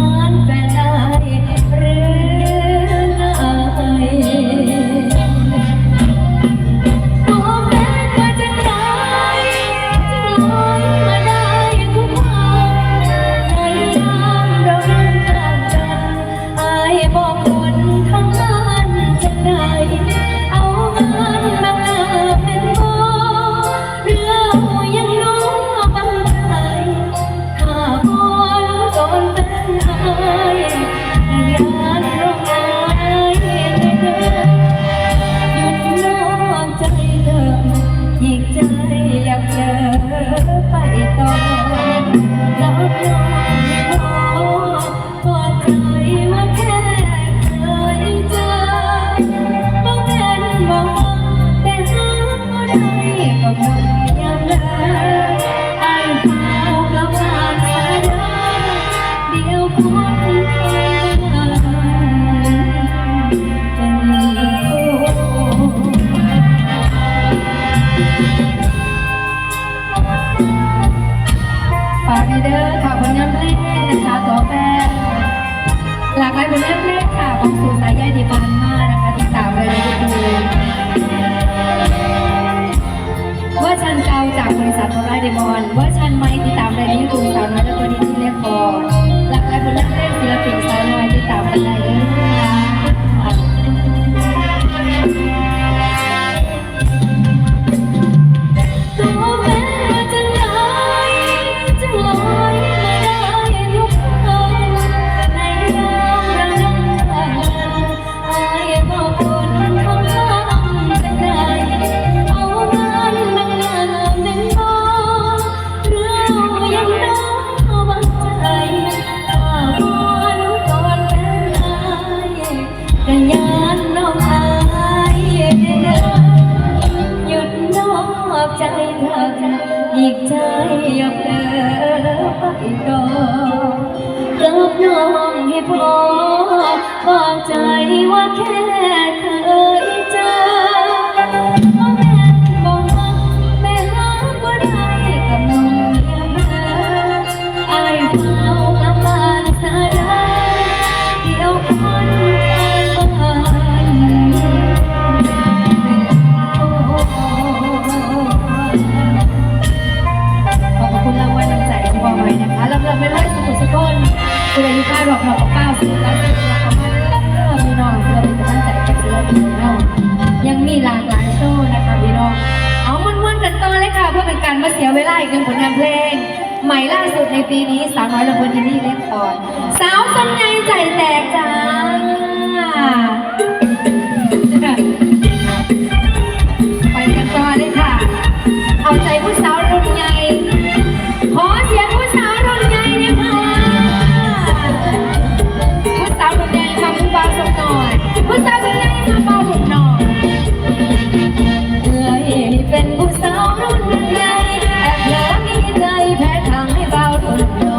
one better. อีกใจอยากเจอไปต่อรับน้อง ยอมให้พอวางใจว่าแค่เธอ มาเสียเวลาอีกหนึ่งผลงานเพลง ใหม่ล่าสุดในปีนี้สาวน้อยลำพนยินดีเล่นก่อนสาวสำนัยใจแตกจ้าไปกันต่อเลยค่ะ เอาใจผู้สาว Thank you.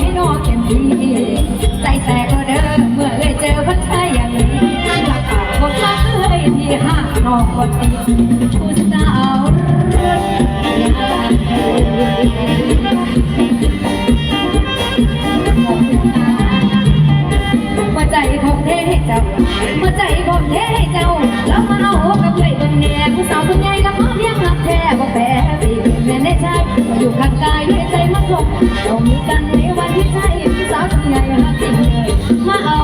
ให้นอกอย่างดีใจแตกก็เดิอเมื่อเลยเจอพันชายอย่างนี้หลักเก่าก็ทัเคยที่ห้างนอกก็ตีผู้สาวหัวใจขอเทให้เจ้าหัใจผมเทให้เจ้า แล้วมาเอากับใครบนแหนผู้สาวคนใหญ่กับน้อเพียงรักแท้บ่แพ้สิแม่ในชาติอยู่ข้างกายด้วยใจมันหลงเรามีกันใน พี่ใจพี่สาวทำไงรักจริงเลยมาเอา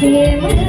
Yeah.